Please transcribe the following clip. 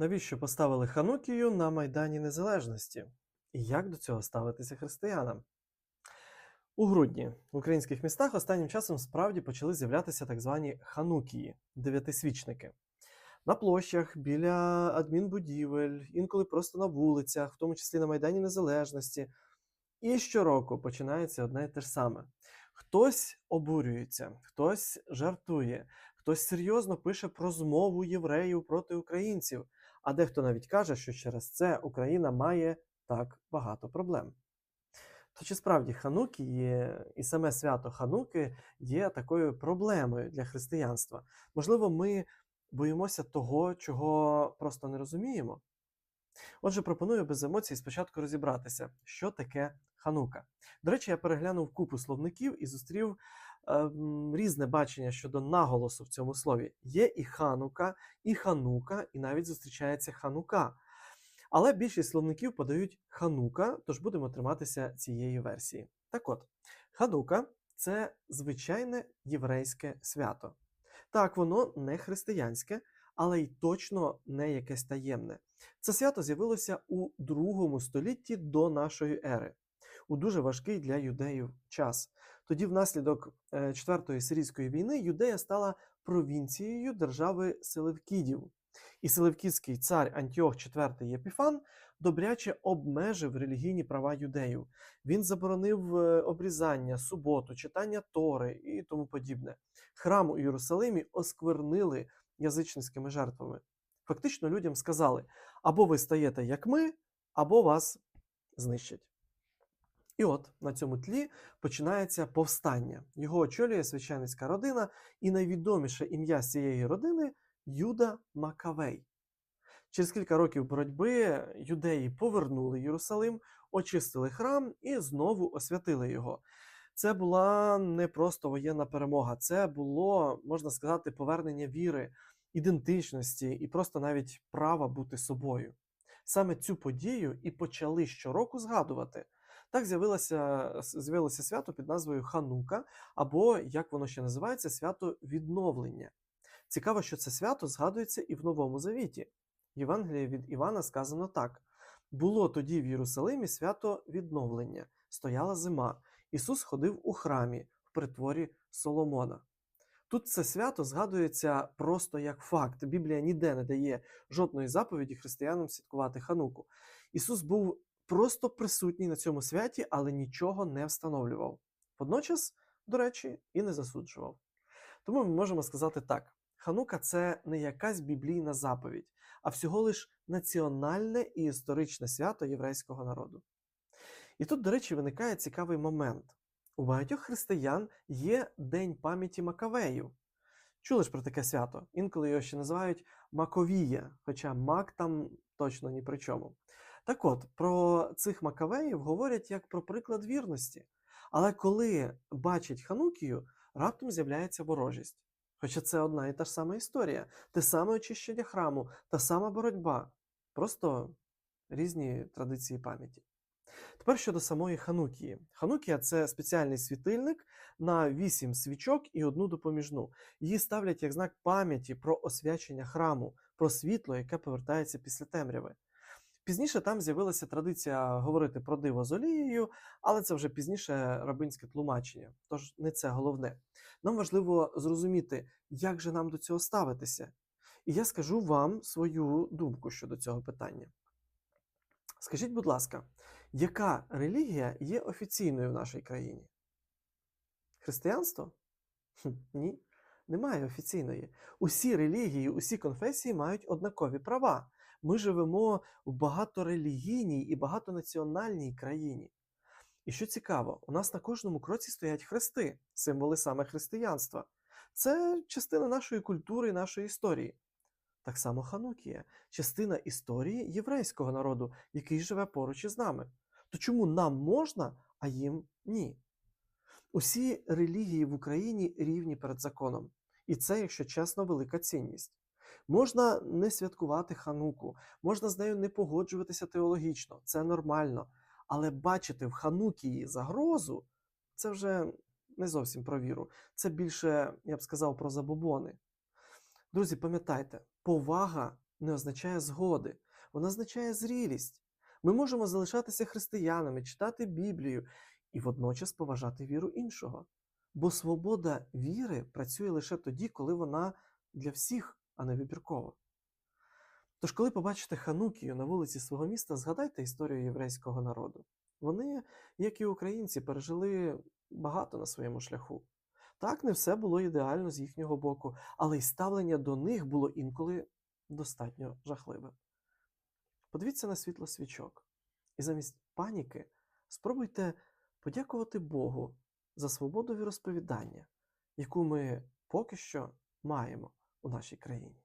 Навіщо поставили Ханукію на Майдані Незалежності? І як до цього ставитися християнам? У грудні в українських містах останнім часом справді почали з'являтися так звані ханукії дев'ятисвічники. На площах, біля адмінбудівель, інколи просто на вулицях, в тому числі на Майдані Незалежності. І щороку починається одне і те ж саме. Хтось обурюється, хтось жартує, хтось серйозно пише про змову євреїв проти українців, а дехто навіть каже, що через це Україна має так багато проблем. То чи справді Хануки є, і саме свято Хануки є такою проблемою для християнства? Можливо, ми боїмося того, чого просто не розуміємо. Отже, пропоную без емоцій спочатку розібратися, що таке Ханука. До речі, я переглянув купу словників і зустрів різне бачення щодо наголосу в цьому слові. Є і Ханука, і Ханука, і навіть зустрічається Ханука. Але більшість словників подають Ханука, тож будемо триматися цієї версії. Так от, Ханука це звичайне єврейське свято. Так, воно не християнське, але й точно не якесь таємне. Це свято з'явилося у другому столітті до нашої ери, у дуже важкий для юдеїв час. Тоді, внаслідок е, Четвертої сирійської війни, Юдея стала провінцією держави Селевкідів. І Селевкідський цар Антіох IV Єпіфан добряче обмежив релігійні права юдеїв. Він заборонив е, обрізання, суботу, читання Тори і тому подібне. Храм у Єрусалимі осквернили язичницькими жертвами. Фактично людям сказали: або ви стаєте як ми, або вас знищать. І от на цьому тлі починається повстання. Його очолює священницька родина, і найвідоміше ім'я цієї родини Юда Макавей. Через кілька років боротьби юдеї повернули Єрусалим, очистили храм і знову освятили його. Це була не просто воєнна перемога, це було, можна сказати, повернення віри, ідентичності і просто навіть права бути собою. Саме цю подію і почали щороку згадувати. Так з'явилося, з'явилося свято під назвою Ханука, або, як воно ще називається, свято відновлення. Цікаво, що це свято згадується і в Новому Завіті. Євангелії від Івана сказано так: було тоді в Єрусалимі свято відновлення, стояла зима. Ісус ходив у храмі в притворі Соломона. Тут це свято згадується просто як факт. Біблія ніде не дає жодної заповіді християнам святкувати хануку. Ісус був просто присутній на цьому святі, але нічого не встановлював. Водночас, до речі, і не засуджував. Тому ми можемо сказати так: Ханука це не якась біблійна заповідь, а всього лиш національне і історичне свято єврейського народу. І тут, до речі, виникає цікавий момент. У багатьох християн є День пам'яті Макавеїв. Чули ж про таке свято? Інколи його ще називають Маковія, хоча Мак там точно ні при чому. Так от, про цих Макавеїв говорять як про приклад вірності. Але коли бачать Ханукію, раптом з'являється ворожість. Хоча це одна і та ж сама історія, те саме очищення храму, та сама боротьба, просто різні традиції пам'яті. Тепер щодо самої Ханукії. Ханукія це спеціальний світильник на вісім свічок і одну допоміжну. Її ставлять як знак пам'яті про освячення храму, про світло, яке повертається після темряви. Пізніше там з'явилася традиція говорити про диво з олією, але це вже пізніше рабинське тлумачення, тож не це головне. Нам важливо зрозуміти, як же нам до цього ставитися. І я скажу вам свою думку щодо цього питання. Скажіть, будь ласка, яка релігія є офіційною в нашій країні? Християнство? Хм, ні, немає офіційної. Усі релігії, усі конфесії мають однакові права. Ми живемо в багаторелігійній і багатонаціональній країні. І що цікаво, у нас на кожному кроці стоять хрести, символи саме християнства. Це частина нашої культури і нашої історії. Так само Ханукія частина історії єврейського народу, який живе поруч із нами. То чому нам можна, а їм ні? Усі релігії в Україні рівні перед законом, і це, якщо чесно, велика цінність. Можна не святкувати хануку, можна з нею не погоджуватися теологічно, це нормально. Але бачити в Ханукії загрозу це вже не зовсім про віру. Це більше, я б сказав, про забобони. Друзі, пам'ятайте, повага не означає згоди, вона означає зрілість. Ми можемо залишатися християнами, читати Біблію і водночас поважати віру іншого. Бо свобода віри працює лише тоді, коли вона для всіх, а не вибірково. Тож, коли побачите Ханукію на вулиці свого міста, згадайте історію єврейського народу. Вони, як і українці, пережили багато на своєму шляху. Так, не все було ідеально з їхнього боку, але й ставлення до них було інколи достатньо жахливе. Подивіться на світло свічок, і замість паніки спробуйте подякувати Богу за свободу віросповідання, яку ми поки що маємо у нашій країні.